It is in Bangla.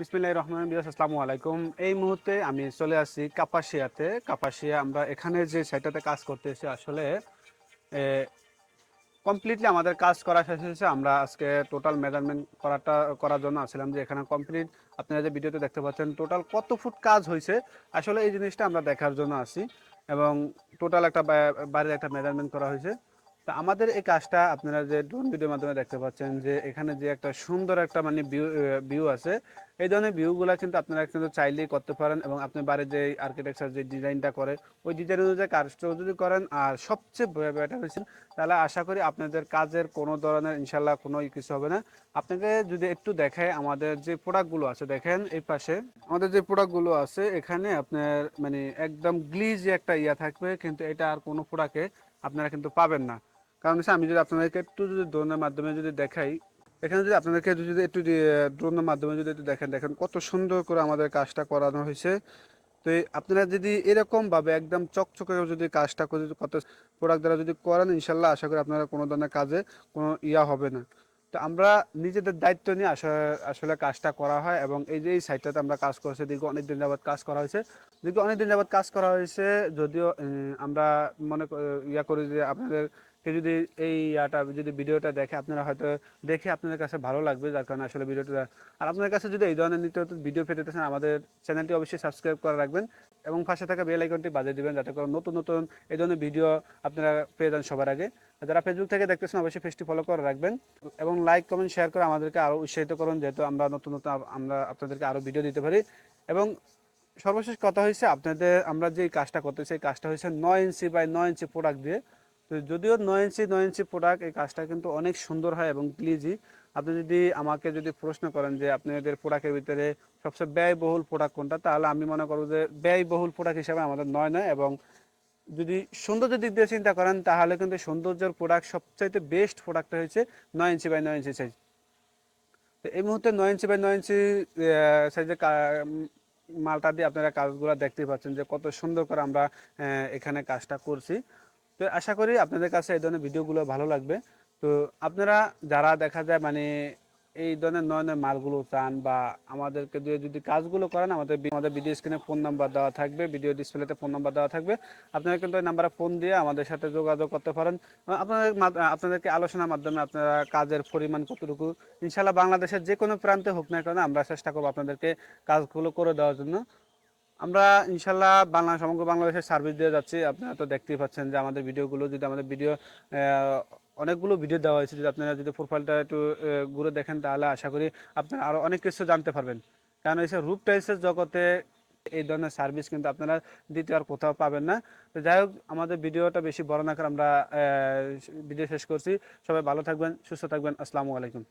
বিসমিল্লাহির রহমান বিরাস আসসালামু আলাইকুম। এই মুহূর্তে আমি চলে আসি কাপাসিয়াতে। কাপাসিয়া আমরা এখানে যে সাইটটাতে কাজ করতে এসেছি আসলে কমপ্লিটলি আমাদের কাজ করা শেষ হয়েছে। আমরা আজকে টোটাল মেজারমেন্ট করাটা, করার জন্য আসছিলাম যে এখানে কমপ্লিট আপনারা যে ভিডিওতে দেখতে পাচ্ছেন টোটাল কত ফুট কাজ হয়েছে, আসলে এই জিনিসটা আমরা দেখার জন্য আসি এবং টোটাল একটা বা- বাড়ির একটা মেজারমেন্ট করা হয়েছে। তা আমাদের এই কাজটা আপনারা যে ড্রোন ভিডিওর মাধ্যমে দেখতে পাচ্ছেন যে এখানে যে একটা সুন্দর একটা মানে ভিউ ভিউ আছে, এই ধরনের ভিউগুলো কিন্তু আপনারা কিন্তু চাইলেই করতে পারেন এবং আপনার বাড়ির যে আর্কিটেকচার যে ডিজাইনটা করে, ওই ডিজাইন অনুযায়ী কাজটাও যদি করেন, আর সবচেয়ে বেটার হয়েছে তাহলে আশা করি আপনাদের কাজের কোনো ধরনের ইনশাল্লাহ কোনো কিছু হবে না। আপনাকে যদি একটু দেখায় আমাদের যে প্রোডাক্টগুলো আছে, দেখেন এই পাশে, আমাদের যে প্রোডাক্টগুলো আছে, এখানে আপনার মানে একদম গ্লিজ একটা ইয়া থাকবে, কিন্তু এটা আর কোনো প্রোডাক্টে আপনারা কিন্তু পাবেন না। কারণ হচ্ছে আমি যদি আপনাদেরকে একটু যদি ড্রোনের মাধ্যমে যদি দেখাই, এখানে যদি আপনাদেরকে যদি একটু ড্রোনের মাধ্যমে যদি একটু দেখেন দেখেন কত সুন্দর করে আমাদের কাজটা করানো হয়েছে। তো আপনারা যদি এরকম ভাবে একদম চকচকে যদি কাজটা করে কত প্রোডাক্ট দ্বারা যদি করেন, ইনশাল্লাহ আশা করি আপনারা কোনো ধরনের কাজে কোনো ইয়া হবে না। তো আমরা নিজেদের দায়িত্ব নিয়ে আসলে আসলে কাজটা করা হয় এবং এই যে এই সাইটটাতে আমরা কাজ করেছি, দীর্ঘ অনেক দিন যাবৎ কাজ করা হয়েছে। দীর্ঘ অনেক দিন যাবৎ কাজ করা হয়েছে, যদিও আমরা মনে ইয়া করি যে আপনাদের কে যদি এই ইয়াটা যদি ভিডিওটা দেখে আপনারা হয়তো দেখে আপনাদের কাছে ভালো লাগবে, যার কারণে আসলে ভিডিওটা আর আপনাদের কাছে যদি এই ধরনের নিত্য ভিডিও পেতে চান, আমাদের চ্যানেলটি অবশ্যই সাবস্ক্রাইব করে রাখবেন এবং পাশে থাকা বেল আইকনটি বাজিয়ে দিবেন যাতে করে নতুন নতুন এই ধরনের ভিডিও আপনারা পেয়ে যান সবার আগে। যারা ফেসবুক থেকে দেখতেছেন, অবশ্যই পেজটি ফলো করে রাখবেন এবং লাইক কমেন্ট শেয়ার করে আমাদেরকে আরও উৎসাহিত করুন, যেহেতু আমরা নতুন নতুন আমরা আপনাদেরকে আরও ভিডিও দিতে পারি। এবং সর্বশেষ কথা হয়েছে আপনাদের, আমরা যে কাজটা করতেছি, এই কাজটা হয়েছে নয় ইঞ্চি বাই নয় ইঞ্চি প্রোডাক্ট দিয়ে তো যদিও নয় ইঞ্চি নয় ইঞ্চি প্রোডাক্ট এই কাজটা কিন্তু অনেক সুন্দর হয় এবং ক্লিজি আপনি যদি আমাকে যদি প্রশ্ন করেন যে আপনাদের প্রোডাক্টের ভিতরে সবচেয়ে ব্যয়বহুল প্রোডাক্ট কোনটা, তাহলে আমি মনে করব যে ব্যয়বহুল প্রোডাক্ট হিসাবে আমাদের নয় নয় এবং যদি সৌন্দর্যের দিক দিয়ে চিন্তা করেন, তাহলে কিন্তু সৌন্দর্যের প্রোডাক্ট সবচাইতে বেস্ট প্রোডাক্টটা হয়েছে নয় ইঞ্চি বাই নয় ইঞ্চি সাইজ তো এই মুহূর্তে নয় ইঞ্চি বাই নয় ইঞ্চি সাইজের মালটা দিয়ে আপনারা কাজগুলো দেখতেই পাচ্ছেন যে কত সুন্দর করে আমরা এখানে কাজটা করছি। তো আশা করি আপনাদের কাছে এই ধরনের ভিডিওগুলো ভালো লাগবে। তো আপনারা যারা দেখা যায় মানে এই ধরনের নয় নয় মালগুলো চান বা আমাদেরকে দিয়ে যদি কাজগুলো করেন, আমাদের আমাদের ভিডিও স্ক্রিনে ফোন নাম্বার দেওয়া থাকবে ভিডিও ডিসপ্লেতে ফোন নাম্বার দেওয়া থাকবে। আপনারা কিন্তু ওই নাম্বারে ফোন দিয়ে আমাদের সাথে যোগাযোগ করতে পারেন। আপনাদের আপনাদেরকে আলোচনার মাধ্যমে আপনারা কাজের পরিমাণ কতটুকু ইনশাল্লাহ বাংলাদেশের যে কোনো প্রান্তে হোক না কেন আমরা চেষ্টা করব আপনাদেরকে কাজগুলো করে দেওয়ার জন্য। আমরা ইনশাল্লাহ বাংলা, সমগ্র বাংলাদেশের সার্ভিস দিয়ে যাচ্ছি। আপনারা তো দেখতেই পাচ্ছেন যে আমাদের ভিডিওগুলো যদি আমাদের ভিডিও অনেকগুলো ভিডিও দেওয়া হয়েছে, যদি আপনারা যদি প্রোফাইলটা একটু ঘুরে দেখেন, তাহলে আশা করি আপনারা আরও অনেক কিছু জানতে পারবেন। কারণ এসে রূপ টাইলসের জগতে এই ধরনের সার্ভিস কিন্তু আপনারা দ্বিতীয় আর কোথাও পাবেন না। তো যাই হোক, আমাদের ভিডিওটা বেশি বড় না করে আমরা ভিডিও শেষ করছি। সবাই ভালো থাকবেন, সুস্থ থাকবেন। আসসালামু আলাইকুম।